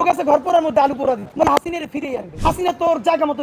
ও গেছে ঘর পড়ার মধ্যে আলু পোড়া দিত মানে হাসিনের ফিরে আনবে। হাসিনা তোর জায়গা মতো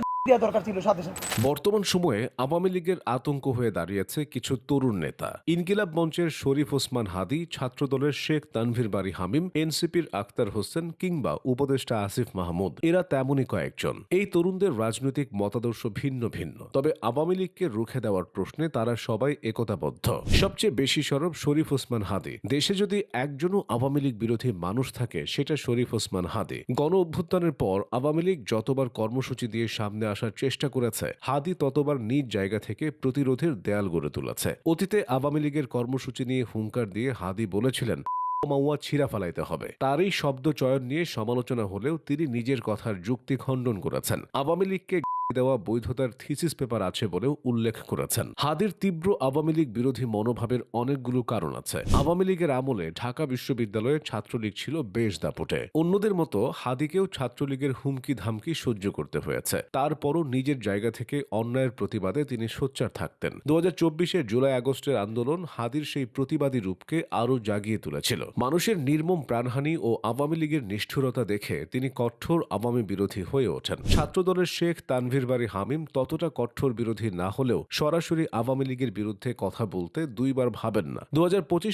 বর্তমান সময়ে আওয়ামী লীগের আতঙ্ক হয়ে দাঁড়িয়েছে কিছু তরুণ নেতা। ইনকিলাব মঞ্চের শরীফ ওসমান হাদি, ছাত্রদলের শেখ তানভীর বাড়ি হামিম, এনসিপির আক্তার হোসেন কিংবা উপদেষ্টা আসিফ মাহমুদ, এরা তেমনই কয়েকজন। এই তরুণদের রাজনৈতিক মতাদর্শ ভিন্ন ভিন্ন। তবে আওয়ামী লীগকে রুখে দেওয়ার প্রশ্নে তারা সবাই একতাবদ্ধ। সবচেয়ে বেশি সরব শরীফ ওসমান হাদি। দেশে যদি একজনও আওয়ামী লীগ বিরোধী মানুষ থাকে, সেটা শরীফ ওসমান হাদি। গণ অভ্যুত্থানের পর আওয়ামী লীগ যতবার কর্মসূচি দিয়ে সামনে আসার চেষ্টা করেছে। হাদি ততবার নিজ জায়গা থেকে প্রতিরোধের দেয়াল গড়ে তুলেছে। অতীতে আওয়ামী লীগের কর্মসূচি নিয়ে হুঙ্কার দিয়ে হাদি বলেছিলেন মাউয়া ছিঁড়া ফেলাইতে হবে। তারই শব্দ চয়ন নিয়ে সমালোচনা হলেও তিনি নিজের কথার যুক্তি খণ্ডন করেছেন। আওয়ামী লীগকে দেওয়া বৈধতার থিসিস পেপার আছে বলেও উল্লেখ করেছেন। হাদির তীব্র আওয়ামী লীগ বিরোধী মনোভাবের অনেকগুলো কারণ আছে। আওয়ামী লীগের আমলে ঢাকা বিশ্ববিদ্যালয়ে ছাত্রলীগ ছিল বেশ দাপটে। অন্যদের মতো হাদিকেও ছাত্রলীগের হুমকি ধামকি সহ্য করতে হয়েছে। তারপরও নিজের জায়গা থেকে অন্যায়ের প্রতিবাদে তিনি সোচ্চার থাকতেন। দু হাজার জুলাই আগস্টের আন্দোলন হাদির সেই প্রতিবাদী রূপকে আরও জাগিয়ে তুলেছিল। মানুষের নির্মম প্রাণহানি ও আওয়ামী লীগের নিষ্ঠুরতা দেখে তিনি কঠোর আওয়ামী বিরোধী হয়ে ওঠেন। ছাত্রদলের শেখ তানভীর বাড়ি হামিম ততটা কঠোর বিরোধী না হলেও সরাসরি আওয়ামী লীগের বিরুদ্ধে কথা বলতে দুইবার ভাবেন না। দু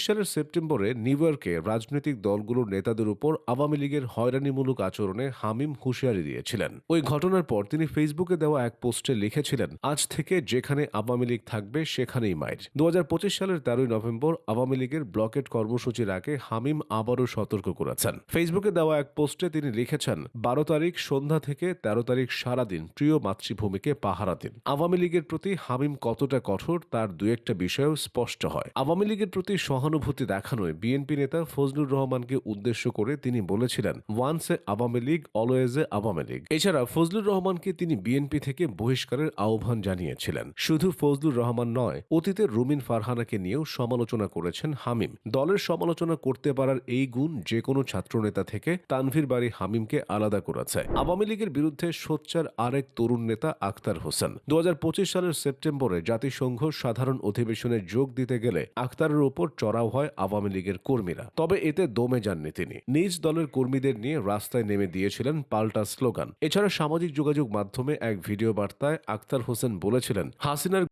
সালের সেপ্টেম্বরে নিউ ইয়র্কে রাজনৈতিক দলগুলোর নেতাদের উপর আওয়ামী লীগের হয়রানিমূলক আচরণে হামিম হুঁশিয়ারি দিয়েছিলেন। ওই ঘটনার পর তিনি ফেসবুকে দেওয়া এক পোস্টে লিখেছিলেন, আজ থেকে যেখানে আওয়ামী লীগ থাকবে, সেখানেই মাইর। দু হাজার পঁচিশ সালের তেরোই নভেম্বর আওয়ামী লীগের ব্লকেট কর্মসূচির আগে হামিম আবারও সতর্ক করেছেন। ফেসবুকে দেওয়া এক পোস্টে তিনি লিখেছেন, বারো তারিখ সন্ধ্যা থেকে তেরো তারিখ সারাদিন প্রিয় মাতৃভূমিকে পাহারা দিন। আওয়ামী লীগের প্রতি হামিম কতটা কঠোর তার দু একটা বিষয়ও স্পষ্ট হয়। আওয়ামী লীগের প্রতি সহানুভূতি দেখানোয় বিএনপি নেতা ফজলুর রহমানকে উদ্দেশ্য করে তিনি বলেছিলেন, once a Awami League, always a Awami League. এছাড়া ফজলুর রহমানকে তিনি বিএনপি থেকে বহিষ্কারের আহ্বান জানিয়েছিলেন। শুধু ফজলুর রহমান নয়, অতীতে রুমিন ফারহানাকে নিয়েও সমালোচনা করেছেন হামিম। দলের সমালোচনা করতে পারার এই গুণ যে কোনো ছাত্রনেতা থেকে তানভীর বাড়ি হামিমকে আলাদা করেছে। আওয়ামী লীগের বিরুদ্ধে সোচ্চার আরেক তরুণ নেতা আক্তার হোসেন। দু হাজার পঁচিশ সালের সেপ্টেম্বরে জাতিসংঘ সাধারণ অধিবেশনে যোগ দিতে গেলে আক্তারের উপর চড়াও হয় আওয়ামী লীগের কর্মীরা। তবে এতে দমে যাননি তিনি। নিজ দলের কর্মীদের নিয়ে রাস্তায় নেমে দিয়েছিলেন পাল্টা স্লোগান। এছাড়া সামাজিক যোগাযোগ মাধ্যমে এক ভিডিও বার্তায় আক্তার হোসেন বলেছিলেন, হাসিনার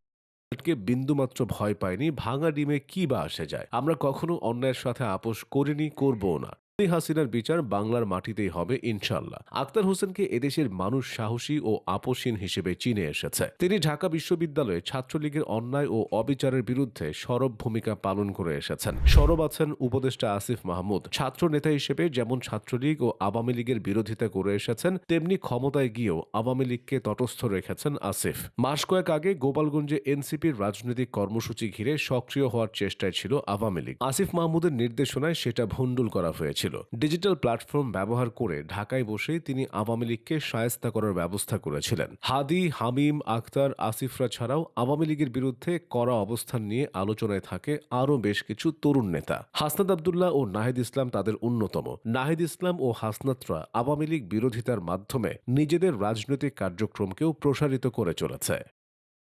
বিন্দুমাত্র ভয় পায়নি, ভাঙা ডিমে কি বা আসে যায়? আমরা কখনো অন্যায়ের সাথে আপোষ করিনি, করবও না। শেখ হাসিনার বিচার বাংলার মাটিতেই হবে ইনশাল্লাহ আক্তার হোসেনকে এদেশের মানুষ সাহসী ও আপোষহীন হিসেবে চিনে এসেছে। তিনি ঢাকা বিশ্ববিদ্যালয়ে ছাত্রলীগের অন্যায় ও অবিচারের বিরুদ্ধে সরব ভূমিকা পালন করে এসেছেন। সরব আছেন উপদেষ্টা আসিফ মাহমুদ। ছাত্র নেতা হিসেবে যেমন ছাত্রলীগ ও আওয়ামী লীগের বিরোধিতা করে এসেছেন, তেমনি ক্ষমতায় গিয়েও আওয়ামী লীগকে তটস্থ রেখেছেন আসিফ। মাস কয়েক আগে গোপালগঞ্জে এনসিপির রাজনৈতিক কর্মসূচি ঘিরে সক্রিয় হওয়ার চেষ্টায় ছিল আওয়ামী লীগ। আসিফ মাহমুদের নির্দেশনায় সেটা ভণ্ডুল করা হয়েছিল ডিজিটাল প্ল্যাটফর্ম ব্যবহার করে ঢাকায় বসেই তিনি আওয়ামী লীগকে সায়স্তা করার ব্যবস্থা করেছিলেন। হাদি, হামিম আক্তার আসিফরা ছাড়াও আওয়ামী লীগের বিরুদ্ধে কড়া অবস্থান নিয়ে আলোচনায় থাকে আরও বেশ কিছু তরুণ নেতা। হাসনাত আবদুল্লাহ ও নাহিদ ইসলাম তাদের অন্যতম। নাহিদ ইসলাম ও হাসনাতরা আওয়ামী লীগ বিরোধিতার মাধ্যমে নিজেদের রাজনৈতিক কার্যক্রমকেও প্রসারিত করে চলেছে।